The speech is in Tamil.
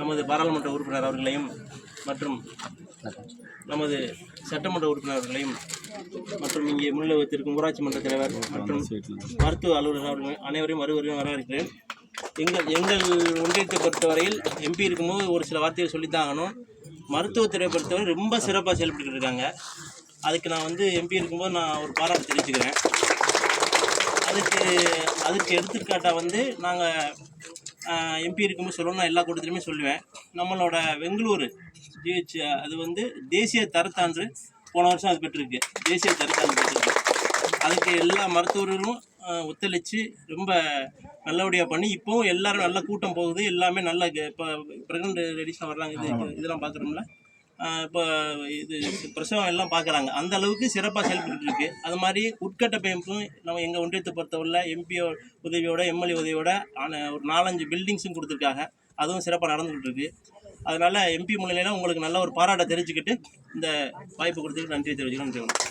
நமது பாராளுமன்ற உறுப்பினர் அவர்களையும் மற்றும் நமது சட்டமன்ற உறுப்பினர் அவர்களையும் மற்றும் இங்கே முன்னிலை வைத்திருக்கும் ஊராட்சி மன்ற தலைவர் மற்றும் மருத்துவ அலுவலர் அவர்கள் அனைவரையும் வருவரையும் வரவேற்கிறேன். எங்கள் எங்கள் ஒன்றியத்தை பொறுத்தவரையில் எம்பி இருக்கும்போது ஒரு சில வார்த்தைகள் சொல்லித்தான் ஆகணும் மருத்துவத்துறை பொறுத்தவரை ரொம்ப சிறப்பாக செயல்பட்டு இருக்காங்க. அதுக்கு நான் வந்து எம்பி இருக்கும்போது நான் ஒரு பாராட்டு தெரிவிச்சுக்கிறேன். அதுக்கு அதுக்கு எடுத்துக்காட்டாக வந்து நாங்கள் எம்பி இருக்கும்போது சொல்லணும் நான் எல்லா கூட்டத்திலுமே சொல்லுவேன். நம்மளோட பெங்களூரு ஜிஹெச் அது வந்து தேசிய தரச்சான்று போன வருஷம் அது பெற்றிருக்கு. தேசிய தரச்சான்று பெற்றிருக்கு. அதுக்கு எல்லா மருத்துவர்களும் ஒத்துழைச்சு ரொம்ப நல்லபடியாக பண்ணி இப்போவும் எல்லாரும் நல்ல கூட்டம் போகுது. எல்லாமே நல்ல இப்போ ப்ரெக்னென்ட் லேடிஸ்லாம் வர்றாங்க. இது இதெல்லாம் பார்க்குறோம்ல. இப்போ இது பிரசவம் எல்லாம் பார்க்குறாங்க அந்த அளவுக்கு சிறப்பாக செயல்பட்டு இருக்கு அது மாதிரி உட்கட்டமைப்பும் நம்ம எங்கள் ஒன்றியத்தை பொறுத்தவரையில் எம்பிஓ உதவியோட எம்எல்ஏ உதவியோட ஆன ஒரு நாலஞ்சு பில்டிங்ஸும் கொடுத்துருக்காங்க. அதுவும் சிறப்பாக நடந்துகிட்டு இருக்கு அதனால எம்பி முன்னிலையில் உங்களுக்கு நல்ல ஒரு பாராட்டை தெரிஞ்சுக்கிட்டு இந்த வாய்ப்பு கொடுத்துட்டு நன்றி தெரிவிச்சுக்கிறேன். நன்றி